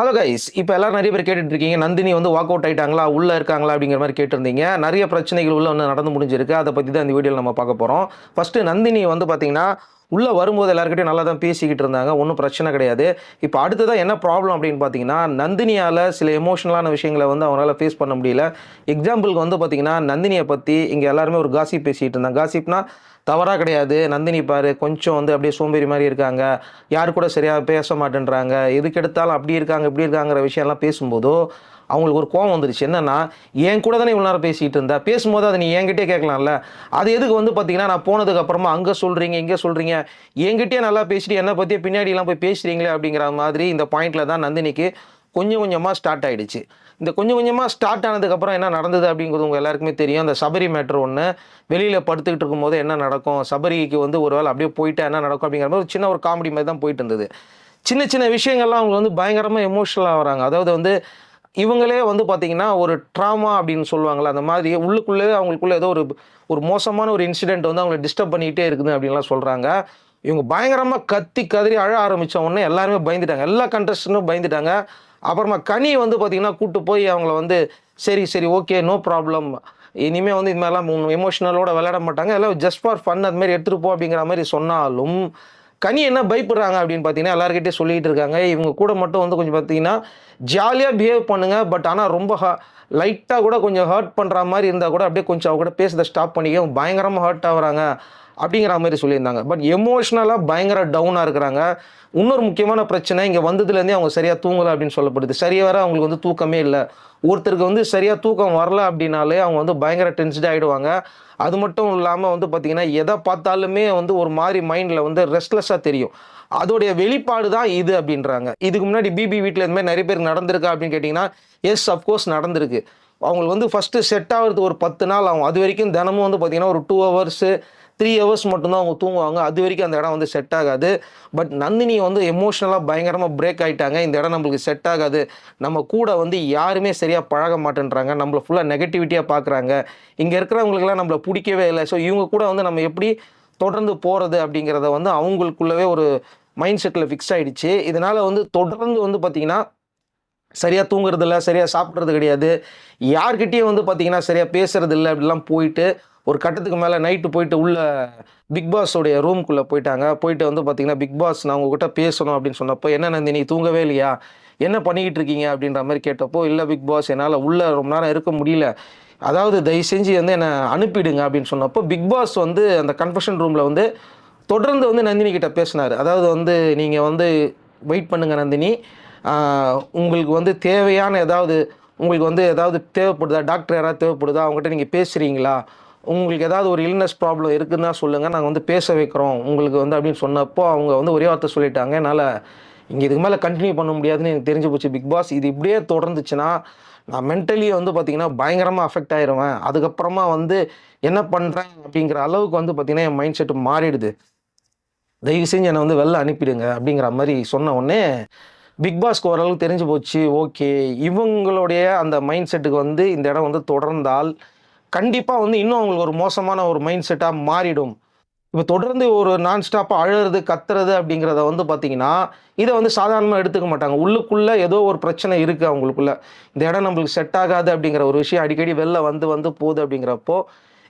Hello guys இப்போ எல்லாரும் நிறைய பேர் கேட்டுட்டு இருக்கீங்க. நந்தினி வந்து வாக் அவுட் ஆயிட்டாங்களா? உள்ளே இருக்காங்களா? அப்படிங்கிற மாதிரி கேட்டிருந்தீங்க. நிறைய பிரச்சனைகள் உள்ள வந்து நடந்து முடிஞ்சிருக்கு. அதை பற்றி தான் இந்த வீடியோவில் நம்ம பார்க்க போகிறோம் ஃபஸ்ட்டு நந்தினி வந்து பார்த்தீங்கன்னா உள்ளே வரும்போது எல்லாருக்கிட்டையும் நல்லா தான் பேசிக்கிட்டு இருந்தாங்க ஒன்றும் பிரச்சனை கிடையாது. இப்போ அடுத்ததான் என்ன ப்ராப்ளம் அப்படின்னு பார்த்தீங்கன்னா நந்தினியால் சில எமோஷனலான விஷயங்களை வந்து அவங்களால ஃபேஸ் பண்ண முடியல. எக்ஸாம்பிளுக்கு வந்து பார்த்தீங்கன்னா நந்தினியை பற்றி இங்கே எல்லாருமே ஒரு காசிப் பேசிகிட்டு இருந்தாங்க. காசிப்னா தவறாக கிடையாது. நந்தினி பாரு கொஞ்சம் வந்து அப்படியே சோம்பேறி மாதிரி இருக்காங்க. யார் கூட சரியாக பேச மாட்டேன்றாங்க. எதுக்கு எடுத்தாலும் அப்படி இருக்காங்க இப்படி இருக்காங்கிற விஷயம்லாம் பேசும்போதோ அவங்களுக்கு ஒரு கோவம் வந்துருச்சு. என்னென்னா என் கூட தானே இவ்வளோ நேரம் பேசிகிட்டு இருந்தா? பேசும்போது அதை நீ என்கிட்டே கேட்கலாம்ல? அது எதுக்கு வந்து பார்த்தீங்கன்னா நான் போனதுக்கப்புறமா அங்கே சொல்கிறீங்க இங்கே சொல்கிறீங்க என்கிட்டயே நல்லா பேசிட்டு என்னை பற்றியே பின்னாடிலாம் போய் பேசுகிறீங்களே அப்படிங்கிற மாதிரி இந்த பாயிண்ட்டில் தான் நந்தினிக்கு கொஞ்சம் கொஞ்சமாக ஸ்டார்ட் ஆகிடுச்சு இந்த கொஞ்சம் கொஞ்சமாக ஸ்டார்ட் ஆனதுக்கப்புறம் என்ன நடந்தது அப்படிங்கிறது உங்கள் எல்லாருக்குமே தெரியும். அந்த சபரி மேட்ரு ஒன்று வெளியில் படுத்துக்கிட்டு இருக்கும்போது என்ன நடக்கும்? சபரிக்கு வந்து ஒரு வேளை அப்படியே போயிட்டா என்ன நடக்கும் அப்படிங்கிற மாதிரி ஒரு சின்ன ஒரு காமெடி மாதிரி தான் போயிட்டு இருந்தது. சின்ன சின்ன விஷயங்கள்லாம் அவங்க வந்து பயங்கரமாக எமோஷனலாக வராங்க. அதாவது வந்து இவங்களே வந்து பார்த்தீங்கன்னா ஒரு ட்ராமா அப்படின்னு சொல்லுவாங்கள்ல அந்த மாதிரி உள்ளுக்குள்ளே அவங்களுக்குள்ளே ஏதோ ஒரு ஒரு மோசமான ஒரு இன்சிடெண்ட் வந்து அவங்களை டிஸ்டர்ப் பண்ணிக்கிட்டே இருக்குது அப்படின்லாம் சொல்கிறாங்க இவங்க பயங்கரமாக கத்தி கதறி அழ ஆரம்பித்த உடனே எல்லாருமே பயந்துட்டாங்க. எல்லா கண்டஸ்டனும் பயந்துட்டாங்க. அப்புறமா கனி வந்து பார்த்திங்கன்னா கூப்பிட்டு போய் அவங்கள வந்து சரி சரி ஓகே நோ ப்ராப்ளம் இனிமேல் வந்து இது மாதிரிலாம் எமோஷனலோட விளையாட மாட்டாங்க. எல்லாம் ஜஸ்ட் ஃபார் ஃபன் அது மாதிரி எடுத்துகிட்டு போ அப்படிங்கிற மாதிரி சொன்னாலும் கனி என்ன பயப்படுறாங்க அப்படின்னு பார்த்தீங்கன்னா எல்லாருக்கிட்டே சொல்லிகிட்டு இருக்காங்க. இவங்க கூட மட்டும் வந்து கொஞ்சம் பார்த்தீங்கன்னா ஜாலியாக பிஹேவ் பண்ணுங்கள் பட் ஆனால் ரொம்ப லைட்டாக கூட கொஞ்சம் ஹர்ட் பண்ணுற மாதிரி இருந்தால் கூட அப்படியே கொஞ்சம் அவங்க கூட பேசுறதை ஸ்டாப் பண்ணிக்க பயங்கரமாக ஹர்ட் ஆகுறாங்க. அப்படிங்கிற மாதிரி சொல்லியிருந்தாங்க. பட் எமோஷ்னலாக பயங்கர டவுனாக இருக்கிறாங்க. இன்னொரு முக்கியமான பிரச்சனை இங்கே வந்ததுலேருந்தே அவங்க சரியாக தூங்கலை அப்படின்னு சொல்லப்படுது. சரியாக வர அவங்களுக்கு வந்து தூக்கமே இல்லை. ஒருத்தருக்கு வந்து சரியாக தூக்கம் வரல அப்படின்னாலே அவங்க வந்து பயங்கர டென்ஸ்ட் ஆகிடுவாங்க அது மட்டும் இல்லாமல் வந்து பார்த்திங்கன்னா எதை பார்த்தாலுமே வந்து ஒரு மாதிரி மைண்டில் வந்து ரெஸ்ட்லெஸ்ஸாக தெரியும். அதோடைய வெளிப்பாடு தான் இது அப்படின்றாங்க. இதுக்கு முன்னாடி பிபி வீட்டில் இந்த மாதிரி நிறைய பேருக்கு நடந்திருக்கா அப்படின்னு கேட்டிங்கன்னா எஸ் அஃப்கோர்ஸ் நடந்திருக்கு. அவங்களுக்கு வந்து ஃபஸ்ட்டு செட் ஆகிறதுக்கு ஒரு பத்து நாள் ஆகும். அது வரைக்கும் தினமும் வந்து பார்த்திங்கன்னா ஒரு டூ ஹவர்ஸு த்ரீ ஹவர்ஸ் மட்டும்தான் அவங்க தூங்குவாங்க. அது வரைக்கும் அந்த இடம் வந்து செட் ஆகாது. பட் நந்தினி வந்து எமோஷ்னலாக பயங்கரமாக பிரேக் ஆகிட்டாங்க இந்த இடம் நம்மளுக்கு செட் ஆகாது. நம்ம கூட வந்து யாருமே சரியாக பழக மாட்டேன்றாங்க. நம்மளை ஃபுல்லாக நெகட்டிவிட்டியாக பார்க்குறாங்க இங்கே இருக்கிறவங்களுக்குலாம் நம்மளை பிடிக்கவே இல்லை. ஸோ இவங்க கூட வந்து நம்ம எப்படி தொடர்ந்து போகிறது அப்படிங்கிறத வந்து அவங்களுக்குள்ளவே ஒரு மைண்ட் செட்டில் ஃபிக்ஸ் ஆகிடுச்சு இதனால் வந்து தொடர்ந்து வந்து பார்த்திங்கன்னா சரியாக தூங்குறதில்ல சரியாக சாப்பிட்றது கிடையாது. யார்கிட்டயும் வந்து பார்த்திங்கன்னா சரியாக பேசுறது இல்லை அப்படிலாம் போயிட்டு ஒரு கட்டத்துக்கு மேலே நைட்டு போயிட்டு உள்ள பிக் பாஸோடைய ரூம்குள்ளே போயிட்டாங்க. போயிட்டு வந்து பார்த்தீங்கன்னா பிக் பாஸ் நான் உங்ககிட்ட பேசணும் அப்படின்னு சொன்னப்போ என்ன நந்தினி தூங்கவே இல்லையா? என்ன பண்ணிக்கிட்டு இருக்கீங்க? அப்படின்ற மாதிரி கேட்டப்போ இல்லை பிக் பாஸ் என்னால் உள்ளே ரொம்ப நேரம் இருக்க முடியல. அதாவது தயவு செஞ்சு வந்து என்னை அனுப்பிடுங்க அப்படின்னு சொன்னப்போ பிக் பாஸ் வந்து அந்த கன்ஃபெஷன் ரூமில் வந்து தொடர்ந்து வந்து நந்தினி கிட்ட பேசினார். அதாவது வந்து நீங்கள் வந்து வெயிட் பண்ணுங்கள் நந்தினி. உங்களுக்கு வந்து தேவையான ஏதாவது உங்களுக்கு வந்து ஏதாவது தேவைப்படுதா? டாக்டர் யாராவது தேவைப்படுதா? அவங்ககிட்ட நீங்கள் பேசுகிறீங்களா உங்களுக்கு ஏதாவது ஒரு இல்னஸ் ப்ராப்ளம் இருக்குதுன்னா சொல்லுங்கள் நாங்கள் வந்து பேச வைக்கிறோம். உங்களுக்கு வந்து அப்படின்னு சொன்னப்போ அவங்க வந்து ஒரே வார்த்தை சொல்லிட்டாங்க. என்னால் இங்கே இதுக்கு மேலே கண்டினியூ பண்ண முடியாதுன்னு எனக்கு தெரிஞ்சு போச்சு பிக் பாஸ். இது இப்படியே தொடர்ந்துச்சுன்னா நான் மென்டலி வந்து பார்த்திங்கன்னா பயங்கரமாக அஃபெக்ட் ஆயிடுவேன் அதுக்கப்புறமா வந்து என்ன பண்ணுறேன் அப்படிங்கிற அளவுக்கு வந்து பார்த்திங்கன்னா என் மைண்ட் செட்டு மாறிடுது. தயவு செஞ்சு என்னை வந்து வெளில அனுப்பிடுங்க அப்படிங்கிற மாதிரி சொன்ன உடனே பிக் பாஸ்க்கு ஓரளவுக்கு தெரிஞ்சு போச்சு. ஓகே இவங்களுடைய அந்த மைண்ட் செட்டுக்கு வந்து இந்த இடம் வந்து தொடர்ந்தால் கண்டிப்பாக வந்து இன்னும் அவங்களுக்கு ஒரு மோசமான ஒரு மைண்ட் செட்டாக மாறிடும். இப்போ தொடர்ந்து ஒரு நான் ஸ்டாப்பாக அழுறது கத்துறது அப்படிங்கிறத வந்து பார்த்தீங்கன்னா இதை வந்து சாதாரணமாக எடுத்துக்க மாட்டாங்க. உள்ளுக்குள்ளே ஏதோ ஒரு பிரச்சனை இருக்குது அவங்களுக்குள்ள. இந்த இடம் நம்மளுக்கு செட் ஆகாது அப்படிங்கிற ஒரு விஷயம் அடிக்கடி வெளில வந்து வந்து போகுது அப்படிங்கிறப்போ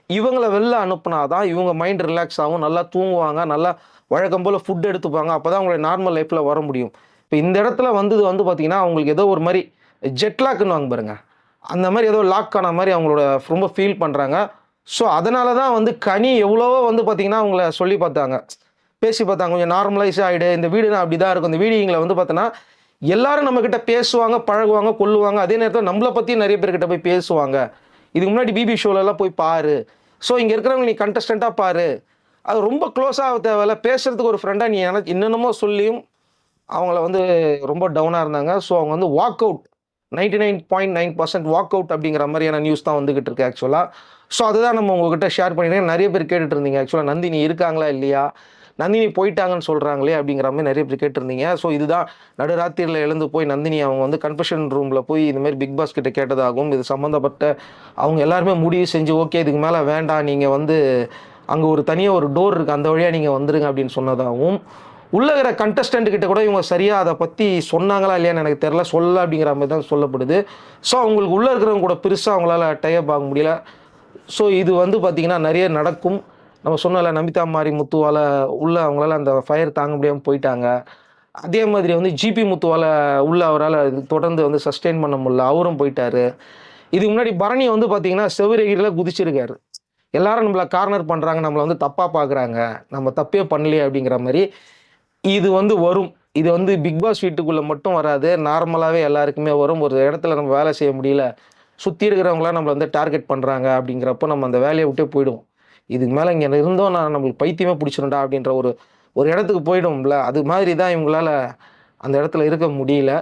இவங்கள வெளில அனுப்புனா தான் இவங்க மைண்ட் ரிலாக்ஸ் ஆகும் நல்லா தூங்குவாங்க நல்லா வழக்கம் போல் ஃபுட் எடுத்துப்பாங்க. அப்போ தான் அவங்களுடைய நார்மல் லைஃப்பில் வர முடியும். இப்போ இந்த இடத்துல வந்தது வந்து பார்த்திங்கன்னா அவங்களுக்கு ஏதோ ஒரு மாதிரி ஜெட்லாக்குன்னு வாங்க பாருங்க. அந்த மாதிரி ஏதோ லாக் ஆன மாதிரி அவங்களோட ரொம்ப ஃபீல் பண்ணுறாங்க ஸோ அதனால தான் வந்து கனி எவ்வளவோ வந்து பார்த்திங்கன்னா அவங்கள சொல்லி பார்த்தாங்க. பேசி பார்த்தாங்க. கொஞ்சம் நார்மலைஸ் ஆகிடு இந்த வீடு அப்படி தான் இருக்கும். இந்த வீடியோங்களை வந்து பார்த்தோன்னா எல்லாரும் நம்மக்கிட்ட பேசுவாங்க பழகுவாங்க கொல்லுவாங்க. அதே நேரத்தில் நம்மளை பற்றி நிறைய பேர்கிட்ட போய் பேசுவாங்க. இதுக்கு முன்னாடி பிபி ஷோலெல்லாம் போய் பாரு. ஸோ இங்கே இருக்கிறவங்க நீ கண்டஸ்டண்ட்டாக பாரு. அது ரொம்ப க்ளோஸாக தேவையில்ல. பேசுகிறதுக்கு ஒரு ஃப்ரெண்டாக நீ என்ன என்னென்னமோ சொல்லியும் அவங்கள வந்து ரொம்ப டவுனாக இருந்தாங்க. ஸோ அவங்க வந்து walk out ninety nine point nine percent walk out அப்படிங்கிற மாதிரியான நியூஸ் தான் வந்துகிட்டு இருக்கு ஆக்சுவலாக ஸோ அதுதான் நம்ம உங்ககிட்ட ஷேர் பண்ணிட்டேன் நிறைய பேர் கேட்டுட்டு இருந்தீங்க ஆக்சுவலாக நந்தினி இருக்காங்களா இல்லையா? நந்தினி போயிட்டாங்கன்னு சொல்கிறாங்களே அப்படிங்கிற மாதிரி நிறைய பேர் கேட்டிருந்தீங்க. ஸோ இதுதான் நடுராத்திரியில் எழுந்து போய் நந்தினி அவங்க வந்து கன்ஃபெஷன் ரூமில் போய் இந்தமாரி பிக் பாஸ் கிட்ட கேட்டதாகவும் இது சம்மந்தப்பட்ட அவங்க எல்லாருமே முடிவு செஞ்சு ஓகே இதுக்கு மேலே வேண்டாம். நீங்கள் வந்து அங்கே ஒரு தனியாக ஒரு டோர் இருக்குது அந்த வழியாக நீங்கள் வந்துடுங்க அப்படின்னு சொன்னதாகவும் உள்ள இருக்கிற கண்டஸ்டன்ட் கிட்ட கூட இவங்க சரியாக அதை பற்றி சொன்னாங்களா இல்லையான்னு எனக்கு தெரில சொல்ல அப்படிங்கிற மாதிரி தான் சொல்லப்படுது. ஸோ அவங்களுக்கு உள்ளே இருக்கிறவங்க கூட பெருசாக அவங்களால டைப் ஆக முடியல. ஸோ இது வந்து பார்த்திங்கன்னா நிறைய நடக்கும். நம்ம சொன்னல நமிதா மாரி முத்துவால் உள்ளே அவங்களால அந்த ஃபயர் தாங்க முடியாமல் போயிட்டாங்க. அதே மாதிரி வந்து ஜிபி முத்துவால் உள்ள அவரால் தொடர்ந்து வந்து சஸ்டெயின் பண்ண முடியல. அவரும் போயிட்டார். இதுக்கு முன்னாடி பரணி வந்து பார்த்தீங்கன்னா செவிரகிரியில் குதிச்சிருக்காரு. எல்லாரும் நம்மளை கார்னர் பண்ணுறாங்க நம்மளை வந்து தப்பாக பார்க்குறாங்க நம்ம தப்பே பண்ணலையே அப்படிங்கிற மாதிரி இது வந்து வரும். இது வந்து பிக் பாஸ் வீட்டுக்குள்ளே மட்டும் வராது. நார்மலாகவே எல்லாருக்குமே வரும். ஒரு இடத்துல நம்ம வேலை செய்ய முடியல. சுற்றி இருக்கிறவங்களாம் நம்மளை வந்து டார்கெட் பண்ணுறாங்க அப்படிங்கிறப்போ நம்ம அந்த வேலையை விட்டே போயிடுவோம். இதுக்கு மேலே இங்கே இருந்தோம். நான் நம்மளுக்கு பைத்தியமே பிடிச்சிருண்டா அப்படின்ற ஒரு ஒரு இடத்துக்கு போயிடும்ல. அது மாதிரி தான் இவங்களால அந்த இடத்துல இருக்க முடியல.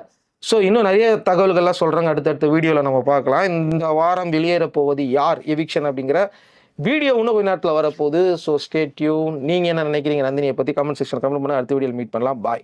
ஸோ இன்னும் நிறைய தகவல்கள்லாம் சொல்கிறாங்க அடுத்தடுத்த வீடியோவில் நம்ம பார்க்கலாம். இந்த வாரம் வெளியேற போவது யார்? எவிக்ஷன் அப்படிங்கிற வீடியோ இன்னும் கொஞ்ச நேரத்தில் வரப்போகுது. ஸோ ஸ்டே டியூன் நீங்கள் என்ன நினைக்கிறீங்க? நந்தினியை பற்றி கமெண்ட் செக்ஷன் கமெண்ட் பண்ணால் அடுத்த வீடியோவில் மீட் பண்ணலாம். பாய்